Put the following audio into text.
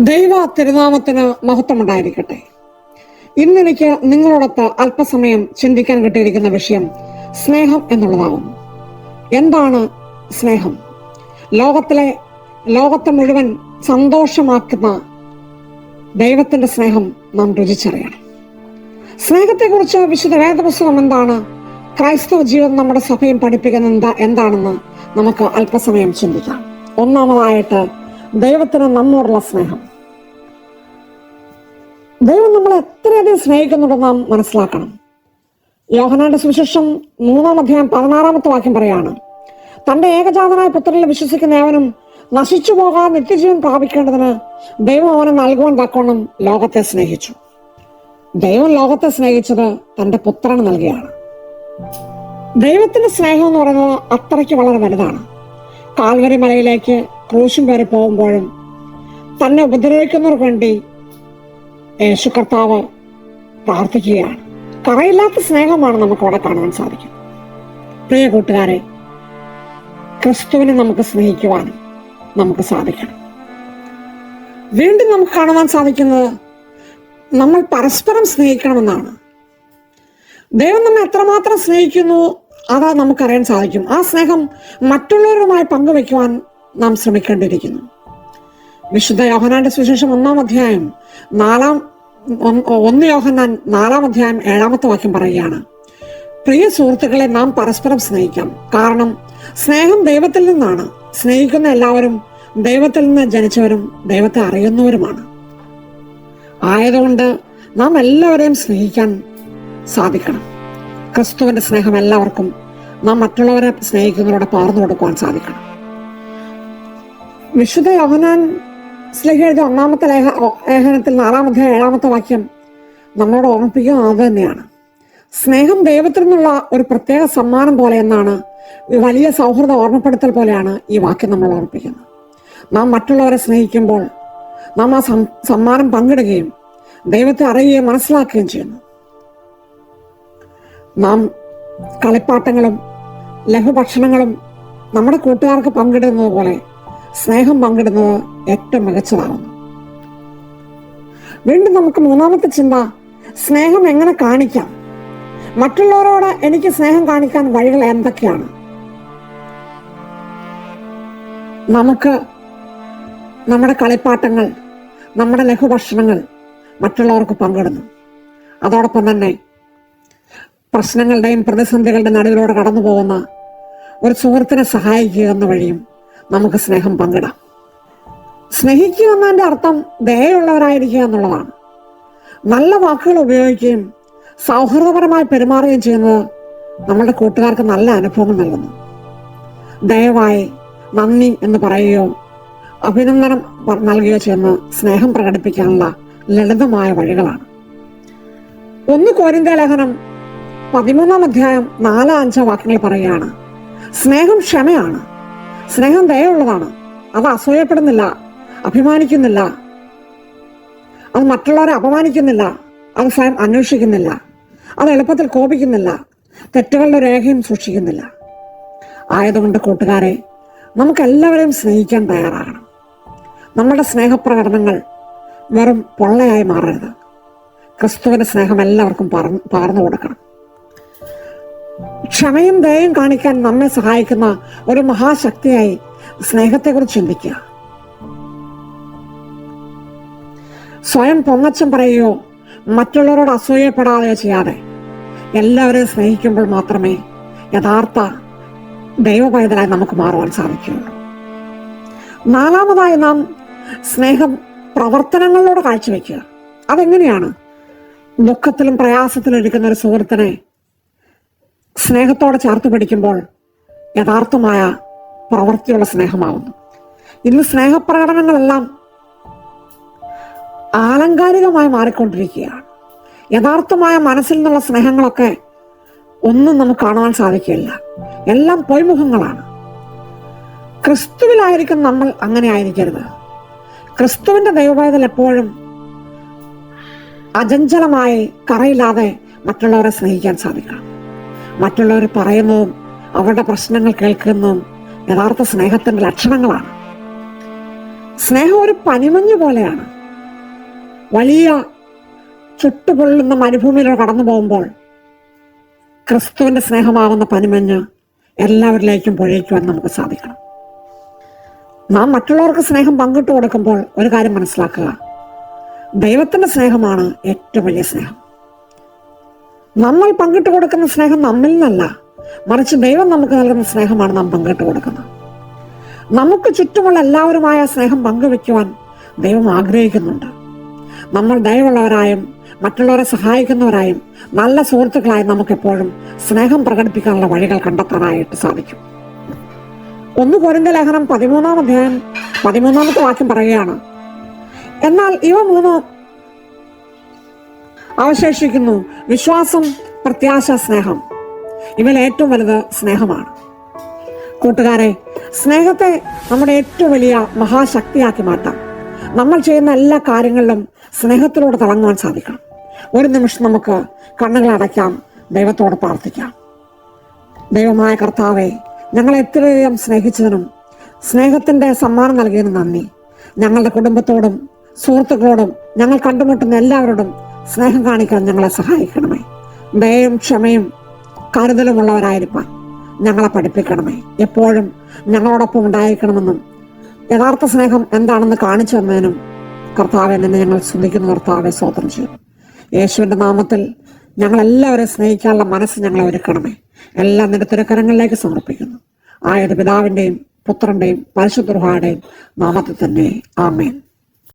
ദൈവ തിരുനാമത്തിന് മഹത്വമുണ്ടായിരിക്കട്ടെ. ഇന്നെനിക്ക് നിങ്ങളോടൊത്ത് അല്പസമയം ചിന്തിക്കാൻ കിട്ടിയിരിക്കുന്ന വിഷയം സ്നേഹം എന്നുള്ളതാകുന്നു. എന്താണ് സ്നേഹം? ലോകത്തിലെ ലോകത്തെ മുഴുവൻ സന്തോഷമാക്കുന്ന ദൈവത്തിന്റെ സ്നേഹം നാം രുചിച്ചറിയണം. സ്നേഹത്തെക്കുറിച്ച് വിശുദ്ധ വേദപുസ്തകം എന്താണ്? ക്രൈസ്തവ ജീവിതം നമ്മുടെ സഭയും പഠിപ്പിക്കുന്ന എന്താ എന്താണെന്ന് നമുക്ക് അല്പസമയം ചിന്തിക്കാം. ഒന്നാമതായിട്ട് ദൈവത്തിന് നമ്മോടുള്ള സ്നേഹം. ദൈവം നമ്മളെ എത്രയധികം സ്നേഹിക്കുന്നുണ്ട് നാം മനസ്സിലാക്കണം. യോഹനാന്റെ സുവിശേഷം മൂന്നാം അധ്യായം പതിനാറാമത്തെ വാക്യം പറയാണ് തന്റെ ഏകജാതനായ പുത്രനിൽ വിശ്വസിക്കുന്ന ഏവനും നശിച്ചു പോകാൻ നിത്യജീവൻ പ്രാപിക്കേണ്ടതിന് ദൈവം അവനെ നൽകുവാൻ തക്കോണം ലോകത്തെ സ്നേഹിച്ചു. ദൈവം ലോകത്തെ സ്നേഹിച്ചത് തന്റെ പുത്രന് നൽകിയാണ്. ദൈവത്തിന്റെ സ്നേഹം എന്ന് പറയുന്നത് അത്രയ്ക്ക് വളരെ വലുതാണ്. കാൽവരി മലയിലേക്ക് ക്രൂശും കയറി പോകുമ്പോഴും തന്നെ ഉപദ്രവിക്കുന്നവർക്ക് വേണ്ടി യേശു കർത്താവ് പ്രാർത്ഥിക്കുകയാണ്. കറയില്ലാത്ത സ്നേഹമാണ് നമുക്ക് അവിടെ കാണുവാൻ സാധിക്കും. പ്രിയ കൂട്ടുകാരെ ക്രിസ്തുവിനെ നമുക്ക് സ്നേഹിക്കുവാനും നമുക്ക് സാധിക്കണം. വീണ്ടും നമുക്ക് കാണുവാൻ സാധിക്കുന്നത് നമ്മൾ പരസ്പരം സ്നേഹിക്കണമെന്നാണ്. ദൈവം നമ്മെ എത്രമാത്രം സ്നേഹിക്കുന്നു അത് നമുക്കറിയാൻ സാധിക്കും. ആ സ്നേഹം മറ്റുള്ളവരുമായി പങ്കുവെക്കുവാൻ നാം ശ്രമിക്കേണ്ടിയിരിക്കുന്നു. വിശുദ്ധ യോഹനാന്റെ സുവിശേഷം ഒന്നാം അധ്യായം നാലാം ഒന്ന് യോഹനാൻ നാലാം അധ്യായം ഏഴാമത്തെ വാക്യം പറയുകയാണ്. പ്രിയ സുഹൃത്തുക്കളെ നാം പരസ്പരം സ്നേഹിക്കാം. കാരണം സ്നേഹം ദൈവത്തിൽ നിന്നാണ്. സ്നേഹിക്കുന്ന എല്ലാവരും ദൈവത്തിൽ നിന്ന് ജനിച്ചവരും ദൈവത്തെ അറിയുന്നവരുമാണ്. ആയതുകൊണ്ട് നാം എല്ലാവരെയും സ്നേഹിക്കാൻ സാധിക്കണം. ക്രിസ്തുവിന്റെ സ്നേഹം എല്ലാവർക്കും നാം മറ്റുള്ളവരെ സ്നേഹിക്കുന്നവരോട് പകർന്നു കൊടുക്കുവാൻ സാധിക്കണം. വിശുദ്ധ യോഹനാൻ സ്ലേഹ എഴുതിയ ഒന്നാമത്തെ ലേഖ ലേഖനത്തിൽ നാലാമത്തെ ഏഴാമത്തെ വാക്യം നമ്മളോട് ഓർമ്മിപ്പിക്കുന്നത് അത് തന്നെയാണ്. സ്നേഹം ദൈവത്തിൽ നിന്നുള്ള ഒരു പ്രത്യേക സമ്മാനം പോലെ എന്നാണ് വലിയ സൗഹൃദ ഓർമ്മപ്പെടുത്തൽ പോലെയാണ് ഈ വാക്യം നമ്മൾ ഓർമ്മിപ്പിക്കുന്നത്. നാം മറ്റുള്ളവരെ സ്നേഹിക്കുമ്പോൾ നാം ആ സമ്മാനം പങ്കിടുകയും ദൈവത്തെ അറിയുകയും മനസ്സിലാക്കുകയും ചെയ്യുന്നു. നാം കളിപ്പാട്ടങ്ങളും ലഘുഭക്ഷണങ്ങളും നമ്മുടെ കൂട്ടുകാർക്ക് പങ്കിടുന്നത് പോലെ സ്നേഹം പങ്കിടുന്നത് ഏറ്റവും മികച്ചതാകുന്നു വീണ്ടും നമുക്ക് മൂന്നാമത്തെ ചിന്ത സ്നേഹം എങ്ങനെ കാണിക്കാം? മറ്റുള്ളവരോട് എനിക്ക് സ്നേഹം കാണിക്കാൻ വഴികൾ എന്തൊക്കെയാണ്? നമുക്ക് നമ്മുടെ കളിപ്പാട്ടങ്ങൾ നമ്മുടെ ലഘുഭക്ഷണങ്ങൾ മറ്റുള്ളവർക്ക് പങ്കിടുന്നു. അതോടൊപ്പം തന്നെ പ്രശ്നങ്ങളുടെയും പ്രതിസന്ധികളുടെ നടുവിലൂടെ കടന്നു പോകുന്ന ഒരു സുഹൃത്തിനെ സഹായിക്കുക എന്ന വഴിയും നമുക്ക് സ്നേഹം പങ്കിടാം. സ്നേഹിക്കുക എന്നതിന്റെ അർത്ഥം ദയുള്ളവരായിരിക്കുക എന്നുള്ളതാണ്. നല്ല വാക്കുകൾ ഉപയോഗിക്കുകയും സൗഹൃദപരമായി പെരുമാറുകയും ചെയ്യുന്നത് നമ്മുടെ കൂട്ടുകാർക്ക് നല്ല അനുഭവങ്ങൾ നൽകുന്നു. ദയവായി നന്ദി എന്ന് പറയുകയോ അഭിനന്ദനം നൽകുകയോ ചെയ്യുന്ന സ്നേഹം പ്രകടിപ്പിക്കാനുള്ള ലളിതമായ വഴികളാണ്. ഒന്ന് കോരിന്ത ലേഖനം പതിമൂന്നാം അധ്യായം നാല് അഞ്ചോ വാക്യങ്ങൾ പറയുകയാണ്. സ്നേഹം ക്ഷമയാണ്. സ്നേഹം ദയുള്ളതാണ് അത് അസൂയപ്പെടുന്നില്ല അഭിമാനിക്കുന്നില്ല. അത് മറ്റുള്ളവരെ അപമാനിക്കുന്നില്ല അത് സ്വയം അന്വേഷിക്കുന്നില്ല. അത് എളുപ്പത്തിൽ കോപിക്കുന്നില്ല തെറ്റുകളുടെ രേഖയും സൂക്ഷിക്കുന്നില്ല. ആയതുകൊണ്ട് കൂട്ടുകാരെ നമുക്ക് എല്ലാവരെയും സ്നേഹിക്കാൻ തയ്യാറാകണം. നമ്മുടെ സ്നേഹപ്രകടനങ്ങൾ വെറും പൊള്ളയായി മാറരുത്. ക്രിസ്തുവിന്റെ സ്നേഹം എല്ലാവർക്കും പറ- പകർന്നു കൊടുക്കണം. ക്ഷമയും ദയയും കാണിക്കാൻ നമ്മെ സഹായിക്കുന്ന ഒരു മഹാശക്തിയായി സ്നേഹത്തെക്കുറിച്ച് ചിന്തിക്കുക. സ്വയം പൊങ്ങച്ചം പറയുകയോ മറ്റുള്ളവരോട് അസൂയപ്പെടാതെയോ ചെയ്യാതെ എല്ലാവരെയും സ്നേഹിക്കുമ്പോൾ മാത്രമേ യഥാർത്ഥ ദൈവപൈതലായി നമുക്ക് മാറുവാൻ സാധിക്കുകയുള്ളൂ. നാലാമതായി നാം സ്നേഹം പ്രവർത്തനങ്ങളിലൂടെ കാഴ്ചവെക്കുക. അതെങ്ങനെയാണ്? ദുഃഖത്തിലും പ്രയാസത്തിലും ഇരിക്കുന്ന ഒരു സുഹൃത്തിനെ സ്നേഹത്തോടെ ചേർത്ത് പിടിക്കുമ്പോൾ യഥാർത്ഥമായ പ്രവൃത്തിയുള്ള സ്നേഹമാവുന്നു. ഇന്ന് സ്നേഹപ്രകടനങ്ങളെല്ലാം ആലങ്കാരികമായി മാറിക്കൊണ്ടിരിക്കുകയാണ്. യഥാർത്ഥമായ മനസ്സിൽ നിന്നുള്ള സ്നേഹങ്ങളൊക്കെ ഒന്നും നമുക്ക് കാണുവാൻ സാധിക്കില്ല എല്ലാം പൊയ്മുഖങ്ങളാണ്. ക്രിസ്തുവിലായിരിക്കും നമ്മൾ അങ്ങനെ ആയിരിക്കരുത്. ക്രിസ്തുവിന്റെ ദൈവവേദൽ എപ്പോഴും അജഞ്ചലമായി കറയില്ലാതെ മറ്റുള്ളവരെ സ്നേഹിക്കാൻ സാധിക്കണം. മറ്റുള്ളവർ പറയുന്നതും അവരുടെ പ്രശ്നങ്ങൾ കേൾക്കുന്നതും യഥാർത്ഥ സ്നേഹത്തിന്റെ ലക്ഷണങ്ങളാണ്. സ്നേഹം ഒരു പനിമഞ്ഞ പോലെയാണ്. വലിയ ചുട്ടുപൊള്ളുന്ന മരുഭൂമിയിലൂടെ കടന്നു പോകുമ്പോൾ ക്രിസ്തുവിന്റെ സ്നേഹമാവുന്ന പനിമഞ്ഞ് എല്ലാവരിലേക്കും പൊഴിക്കുവാൻ നമുക്ക് സാധിക്കണം. നാം മറ്റുള്ളവർക്ക് സ്നേഹം പങ്കിട്ട് കൊടുക്കുമ്പോൾ ഒരു കാര്യം മനസ്സിലാക്കുക. ദൈവത്തിന്റെ സ്നേഹമാണ് ഏറ്റവും വലിയ സ്നേഹം. നമ്മൾ പങ്കിട്ട് കൊടുക്കുന്ന സ്നേഹം നമ്മിൽ നിന്നല്ല. മറിച്ച് ദൈവം നമുക്ക് നൽകുന്ന സ്നേഹമാണ് നാം പങ്കിട്ട് കൊടുക്കുന്നത്. നമുക്ക് ചുറ്റുമുള്ള എല്ലാവരുമായ സ്നേഹം പങ്കുവെക്കുവാൻ ദൈവം ആഗ്രഹിക്കുന്നുണ്ട്. നമ്മൾ ദയവുള്ളവരായും മറ്റുള്ളവരെ സഹായിക്കുന്നവരായും നല്ല സുഹൃത്തുക്കളായും നമുക്കെപ്പോഴും സ്നേഹം പ്രകടിപ്പിക്കാനുള്ള വഴികൾ കണ്ടെത്താനായിട്ട് സാധിക്കും. ഒന്ന് കോരിന്റെ ലേഖനം പതിമൂന്നാം അധ്യായം പതിമൂന്നാമത്തെ വാക്യം പറയുകയാണ്. എന്നാൽ ഇവ മൂന്നോ അവശേഷിക്കുന്നു. വിശ്വാസം പ്രത്യാശ സ്നേഹം. ഇവയിൽ ഏറ്റവും വലുത് സ്നേഹമാണ്. കൂട്ടുകാരെ സ്നേഹത്തെ നമ്മുടെ ഏറ്റവും വലിയ മഹാശക്തിയാക്കി മാറ്റാം. നമ്മൾ ചെയ്യുന്ന എല്ലാ കാര്യങ്ങളിലും സ്നേഹത്തിലൂടെ തിളങ്ങുവാൻ സാധിക്കണം. ഒരു നിമിഷം നമുക്ക് കണ്ണുകൾ അടയ്ക്കാം ദൈവത്തോട് പ്രാർത്ഥിക്കാം. ദൈവമായ കർത്താവെ ഞങ്ങളെ എത്രയധികം സ്നേഹിച്ചതിനും സ്നേഹത്തിന്റെ സമ്മാനം നൽകിയതിനും നന്ദി. ഞങ്ങളുടെ കുടുംബത്തോടും സുഹൃത്തുക്കളോടും ഞങ്ങൾ കണ്ടുമുട്ടുന്ന എല്ലാവരോടും സ്നേഹം കാണിക്കാൻ ഞങ്ങളെ സഹായിക്കണമേ. ദയയും ക്ഷമയും കരുതലുമുള്ളവരായിരിക്കാൻ ഞങ്ങളെ പഠിപ്പിക്കണമേ. എപ്പോഴും ഞങ്ങളോടൊപ്പം ഉണ്ടായിരിക്കണമെന്നും യഥാർത്ഥ സ്നേഹം എന്താണെന്ന് കാണിച്ചു തന്നതിനും കർത്താവെ നിന്നെ ഞങ്ങൾ ശ്രദ്ധിക്കുന്ന കർത്താവെ സ്വാതന്ത്ര്യം ചെയ്യും യേശുവിന്റെ നാമത്തിൽ ഞങ്ങളെല്ലാവരെയും സ്നേഹിക്കാനുള്ള മനസ്സ് ഞങ്ങളെ ഒരുക്കണമേ. എല്ലാം നിന്റെ തിരക്കരങ്ങളിലേക്ക് സമർപ്പിക്കുന്നു. ആയത് പിതാവിന്റെയും പുത്രന്റെയും പരിശുദ്ധ നാമത്തിൽ തന്നെ. ആമേൻ.